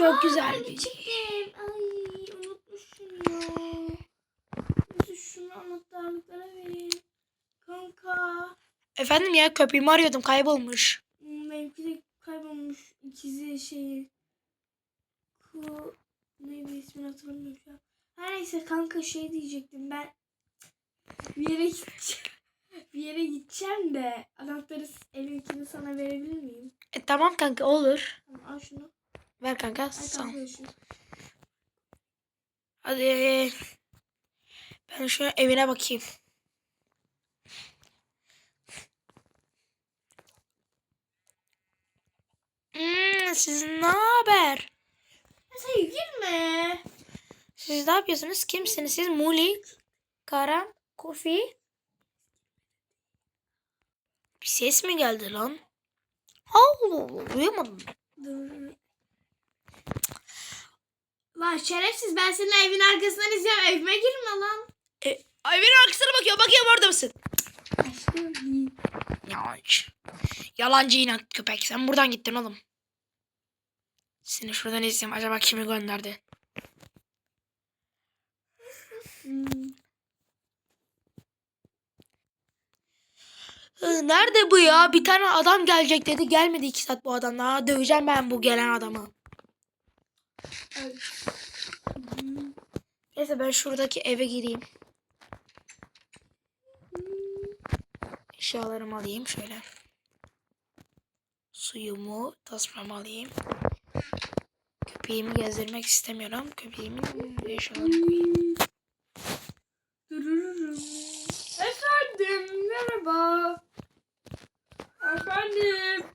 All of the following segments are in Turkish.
Çok güzel bir Çıktım. Ay unutmuşum ya. Neyse şunu anahtarlıklara vereyim. Kanka. Efendim ya köpeğimi arıyordum kaybolmuş. hmm, Benimki de kaybolmuş ikizi şeyi. Ku... Neydi ismini hatırlamıyorum şu an. Her neyse kanka şey diyecektim ben. Bir yere gideceğim. Bir yere gideceğim de anahtarı evimkini sana verebilir miyim? E, tamam kanka olur. Tamam al şunu. Ver kanka sağ. Hadi. Ben şu evine bakayım. Hmm, siz ne haber? Sen girme. Siz ne yapıyorsunuz? Kimsiniz siz? Muli, Karan, Kofi. Bir ses mi geldi lan? Allah Allah duyamadım. Dur. Lan şerefsiz ben senin evin arkasından izliyorum. Evime girme lan. E, ay benim arkasına bakıyor. Bakıyorum orada mısın? Aşkım. Yalancı. Yalancı inat köpek. Sen buradan gittin oğlum. Seni şuradan izleyeyim. Acaba kimi gönderdi? Nerede bu ya? Bir tane adam gelecek dedi. Gelmedi iki saat bu adam. Daha döveceğim ben bu gelen adamı. Neyse ben şuradaki eve gireyim. Eşyalarımı alayım şöyle. Suyumu, tasmamı alayım. Köpeğimi gezdirmek istemiyorum. Köpeğimin eşyalarını koyayım. Efendim merhaba. Efendim.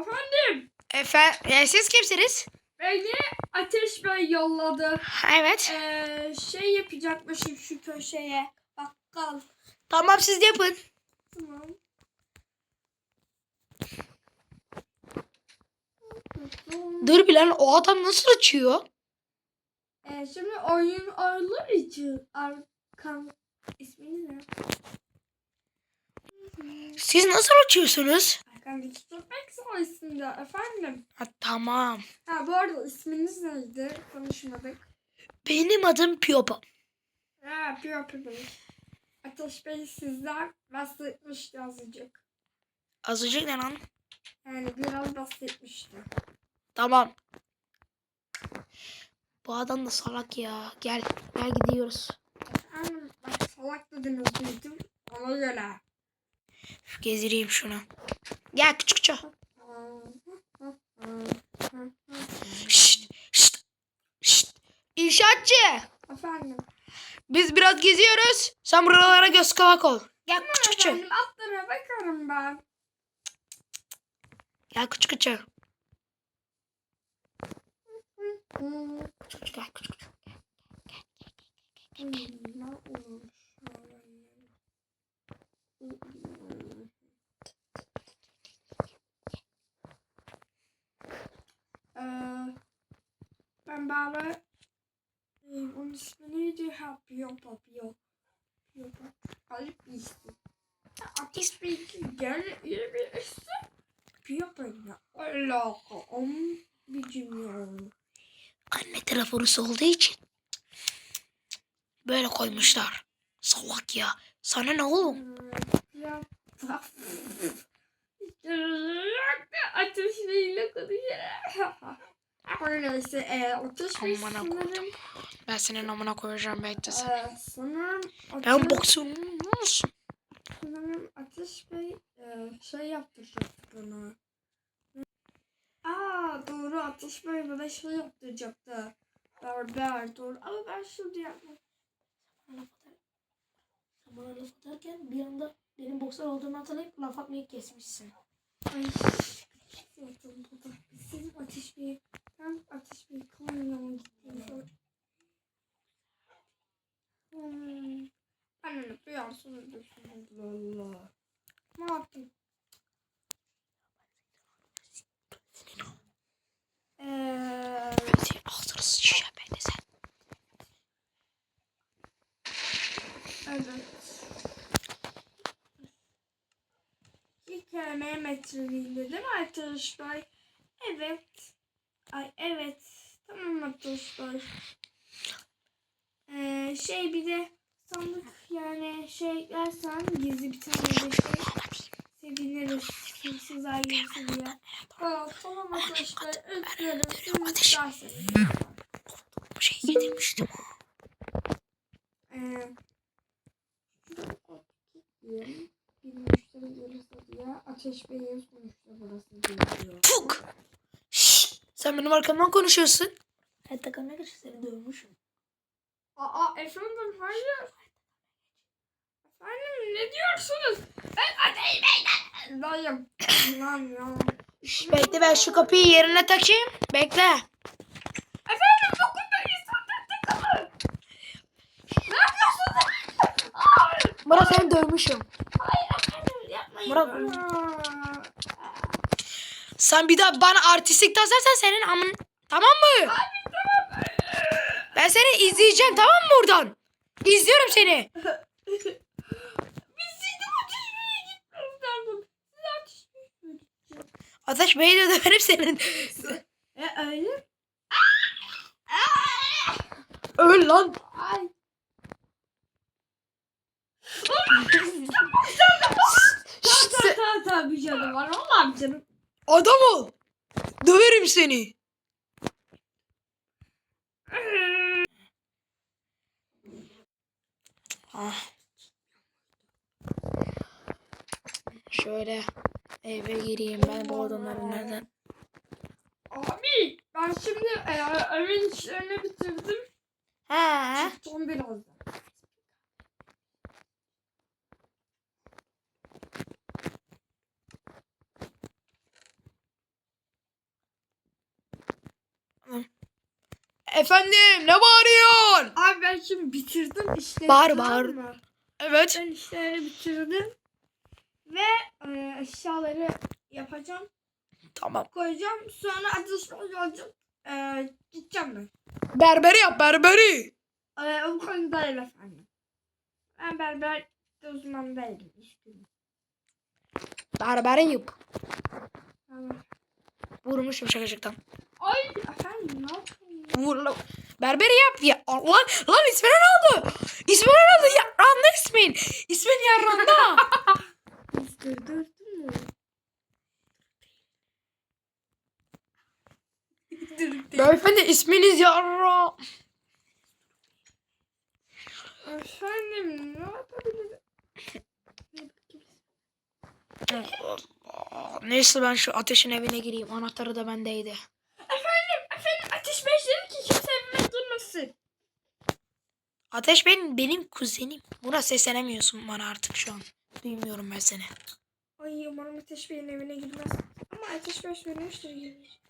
Efendim. Efendim, siz kimsiniz? Beni Ateş Bey yolladı. Evet. Ee, şey yapacakmışım şu köşeye. Bakkal. Tamam siz yapın. Tamam. Dur bir lan o adam nasıl açıyor? Ee, şimdi oyun oyunlar için arkam isminiz ne? Siz nasıl açıyorsunuz? Arkamdaki köpek sayesinde efendim. Ha, tamam. Ha bu arada isminiz neydi? Konuşmadık. Benim adım Piyopa. Ha piyo piyo. Ateş Bey sizden bahsetmişti azıcık. Azıcık ne lan? Yani biraz bahsetmişti. Tamam. Bu adam da salak ya. Gel. Gel gidiyoruz. Efendim bak salak dediniz duydum. Ona göre. Gezdireyim şunu. Gel küçük küçük. Şşt, şşt, şşt. İnşaatçı. Efendim. Biz biraz geziyoruz. Sen buralara göz kulak ol. Gel küçük küçük. Efendim atlara bakarım ben. Gel küçük küçük. Küçük küçük gel küçük küçük. Ne olmuş? Ee, ben bari e, onun ismi neydi? Ha, Piyo Piyo. Piyo Ayıp bir isim. Ateş bir gel iyi bir isim. Piyo Piyo. Alaka. Om bicim ya. Anne telefonusu olduğu için böyle koymuşlar. Salak ya. Sana ne oğlum? Ateşliyle konuşarak. Öyleyse e, ateş bey Amına sanırım. Ben senin amına koyacağım bekle sen. E, sanırım Ben ateş, boksum musun? sanırım ateş bey e, şey yaptıracaktı bana. Aa doğru ateş bey bana şey yaptıracaktı. Berber doğru ama ben şimdi yapmam. Sen bana laf atarken bir anda benim boksör olduğumu hatırlayıp laf atmayı kesmişsin. Ay. Yaptım burada. Bizim ateş bey. Ben ateş bey kamyona gittim. Hmm. Anne duyarsın öldürsün. Allah Allah. Ne yapayım? Eee, Ben ağzını sıçacağım ben de sen. evet. İlk kelime metreliğinde değil mi arkadaşlar? Evet. Ay evet. arkadaşlar. Ee, şey bir de sandık yani şey eklersen gizli bir tane de şey seviniriz. Hırsızlar girsin diye. Aa, tamam arkadaşlar. Özgürüm. Siz isterseniz. Bu şeyi getirmiştim. Ee, şurada diyelim. Bir müşteri gelirse diye ateş beyin sonuçta burası diyor. Fuk. Şşt, sen benim arkamdan konuşuyorsun. Hatta kamera karşı seni dövmüşüm. Aa efendim hayır. Efendim ne diyorsunuz? Ben ateş beyin. Dayım. Lan ya. Şşt, bekle ben şu kapıyı yerine takayım. Bekle. Efendim dokunma insanlar tıkalı. Ne yapıyorsunuz? Murat seni dövmüşüm. Hayır efendim yapmayın. Murat- Sen bir daha bana artistlik tasarsan senin amın... Tamam mı? Ben seni izleyeceğim tamam mı buradan? İzliyorum seni. Ateş Bey'i de döverim senin. E öyle. Öl lan. Ay. Şşt, Tamam tamam tamam bir canım var. Vallahi bir canım. Adam ol. Döverim seni. Ah. Şöyle eve gireyim ben bu adamların nereden? Abi ben şimdi e, evin işlerini bitirdim. Ha? Son birazdan. Efendim ne bağırıyorsun? Abi ben şimdi bitirdim işleri. Bağır, tamam bağır. mı? Evet. Ben işleri bitirdim. Ve e, eşyaları yapacağım. Tamam. Koyacağım. Sonra ateş alacağım. E, gideceğim ben. Berberi yap berberi. E, o konuda değil efendim. Ben berber uzman değilim. Üzgünüm. Berberi yap. Tamam. Vurmuşum şakacıktan. Ay efendim ne yapayım? Vur lan. Berberi yap ya. Allah lan ne oldu? Ne oldu? Yarranda ismin. İsmin Yarranda. Kızdırdın mı? Beyefendi isminiz Yarra. Efendim ne yapabilirim? Neyse ben şu ateşin evine gireyim. Anahtarı da bendeydi. Efendim, efendim ateş beşleri ki kimse evime durmasın. Ateş benim benim kuzenim. Buna seslenemiyorsun bana artık şu an. Duymuyorum ben seni. Ay umarım ateş beyin evine girmez. Ama ateş işte gelir.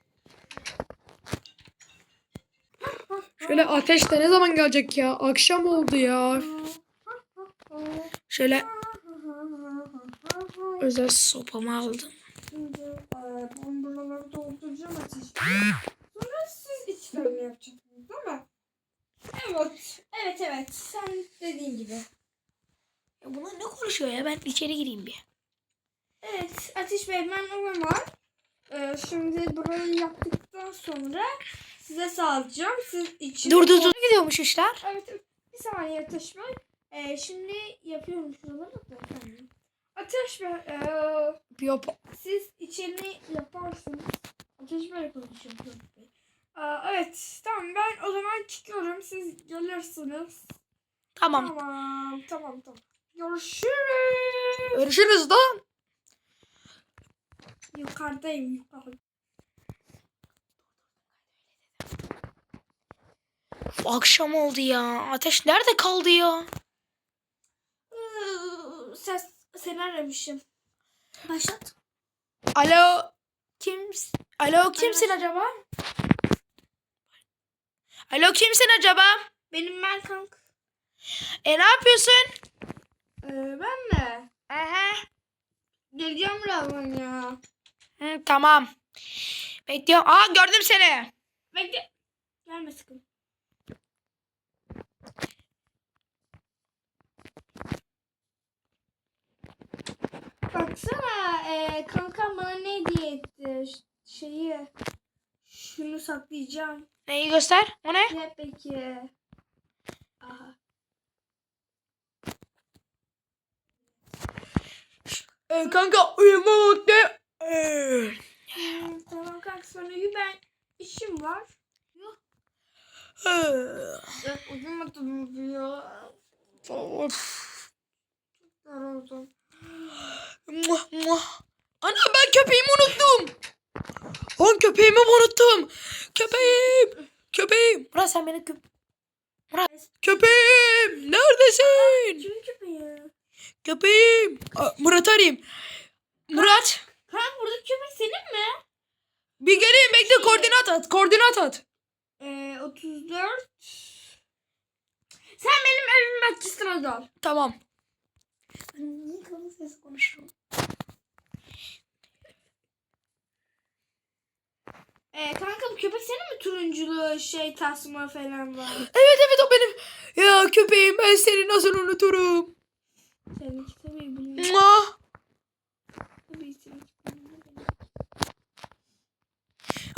Şöyle ateş de ne zaman gelecek ya? Akşam oldu ya. Şöyle özel sopamı aldım. Şimdi e, ben buraları dolduracağım ateş. Sonra siz içlerini yapacaksınız değil mi? Evet. Evet evet. Sen dediğin gibi. Ya bunlar ne konuşuyor ya? Ben içeri gireyim bir. Evet, Ateş Bey ben o var. Ee, şimdi burayı yaptıktan sonra size sağlayacağım. Siz için. Dur dur dur. Ne gidiyormuş işler? Evet, bir saniye Ateş Bey. Ee, şimdi yapıyorum şuraları da efendim. Ateş Bey, ee, Yap. siz içini yaparsınız. Ateş Bey konuşuyorum. Aa, evet, tamam ben o zaman çıkıyorum. Siz gelirsiniz. Tamam. Tamam, tamam, tamam. Görüşürüz. Görüşürüz lan. Yukarıdayım, yukarıda. Uf, akşam oldu ya. Ateş nerede kaldı ya? Ses, seni aramışım. Başlat. Alo. Kim? Alo kimsin acaba? Alo kimsin acaba? Benim ben kanka. E ne yapıyorsun? Ee, ben mi? Aha. Geleceğim birazdan ya. Hı, tamam. Bekliyorum. Aa gördüm seni. Bekle. Gelme sıkın. Baksana e, kankam bana ne hediye etti? Şeyi. Şunu saklayacağım. Neyi göster? O ne? Ne peki? Aha. Ee, kanka uyuma vakti. Ee, Hmm, tamam kanka sonra uyu ben işim var. ee. Ben uyumadım ya. Of. Yoruldum. Muah, muah. Ana ben köpeğimi unuttum. Lan köpeğimi unuttum. Köpeğim. Köpeğim. Murat sen beni köp... Murat. Köpeğim. Neredesin? Kimin köpeği? Köpeğim. Aa, Murat arayayım. Murat. Kanka burada köpek senin mi? Bir geleyim bekle koordinat at. Koordinat at. Ee, 34. Sen benim evimin bahçesine dal. Tamam. Niye kalın sesi konuşuyorum? Ee, kanka bu köpek senin mi turunculu şey tasma falan var? Evet evet o benim. Ya köpeğim ben seni nasıl unuturum. Seninki tabii. Muah. Tabii seninki.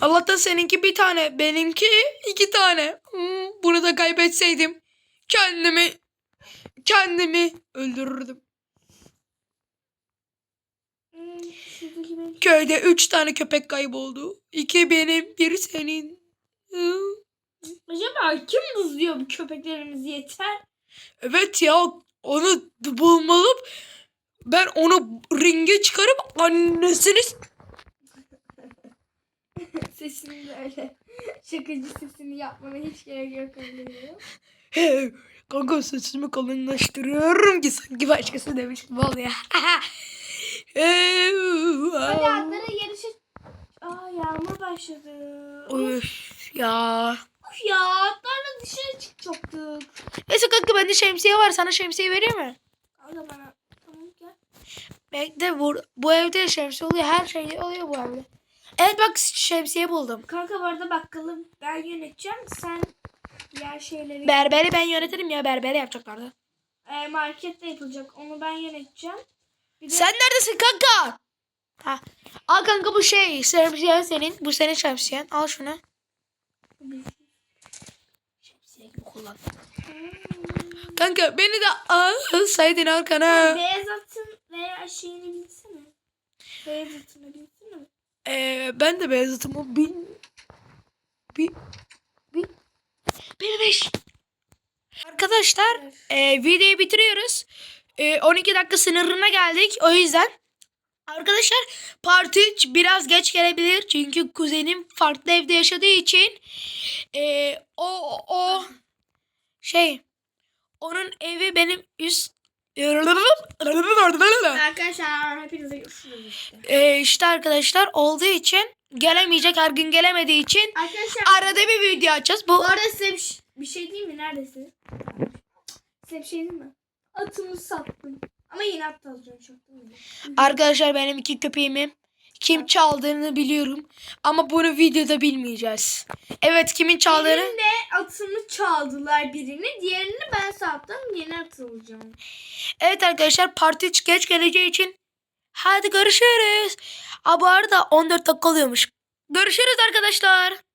Allah'tan seninki bir tane, benimki iki tane. Hmm, bunu da kaybetseydim kendimi kendimi öldürürdüm. Köyde üç tane köpek kayboldu. İki benim, bir senin. Acaba kim buzluyor bu köpeklerimizi yeter? Evet ya onu bulmalı. Ben onu ringe çıkarıp annesini Sesini böyle şakacı sesini yapmana hiç gerek yok Kanka sesimi kalınlaştırıyorum ki sanki başkası demiş gibi oluyor. Hadi atlara yarışa... Aa yağmur başladı. Üf ya. Of ya atlarla dışarı çıkacaktık. Neyse kanka bende şemsiye var. Sana şemsiye vereyim mi? Kanka bana tamam gel. Bekle bu, bu evde şemsiye oluyor. Her şey oluyor bu evde. Evet bak şemsiye buldum. Kanka bu arada bakkalı ben yöneteceğim. Sen diğer şeyleri... Berberi ben yönetirim ya. Berberi yapacaklardı. Ee, markette yapılacak. Onu ben yöneteceğim. Bir de Sen neredesin kanka? Ha. Al kanka bu şey. Şemsiyen senin. Bu senin şemsiyen. Al şunu. Şemsiye gibi kullan. Kanka beni de alsaydın arkana. Beyaz atın veya şeyini bilsene. Beyaz atını bilsene. Ee, ben de Beyazıt'ımı bin... Bin... Bin... Bin beş. Arkadaşlar e, videoyu bitiriyoruz. E, 12 dakika sınırına geldik. O yüzden arkadaşlar parti biraz geç gelebilir. Çünkü kuzenim farklı evde yaşadığı için e, o o şey onun evi benim üst Arkadaşlar hepinize görüşürüz işte. e, işte arkadaşlar olduğu için gelemeyecek her gün gelemediği için Arkadaşlar arada bir video açacağız. Bu bu arada size bir, ş- bir şey diyeyim mi? Neredesiniz? Size bir şey diyeyim mi? Atımı sattım. Ama yine at alacağım çok? Arkadaşlar benim iki köpeğimi kim çaldığını biliyorum. Ama bunu videoda bilmeyeceğiz. Evet kimin çaldığını. Benim de atımı çaldılar birini. Diğerini ben sattım. Yeni at alacağım. Evet arkadaşlar parti geç geleceği için. Hadi görüşürüz. Bu arada 14 dakika oluyormuş. Görüşürüz arkadaşlar.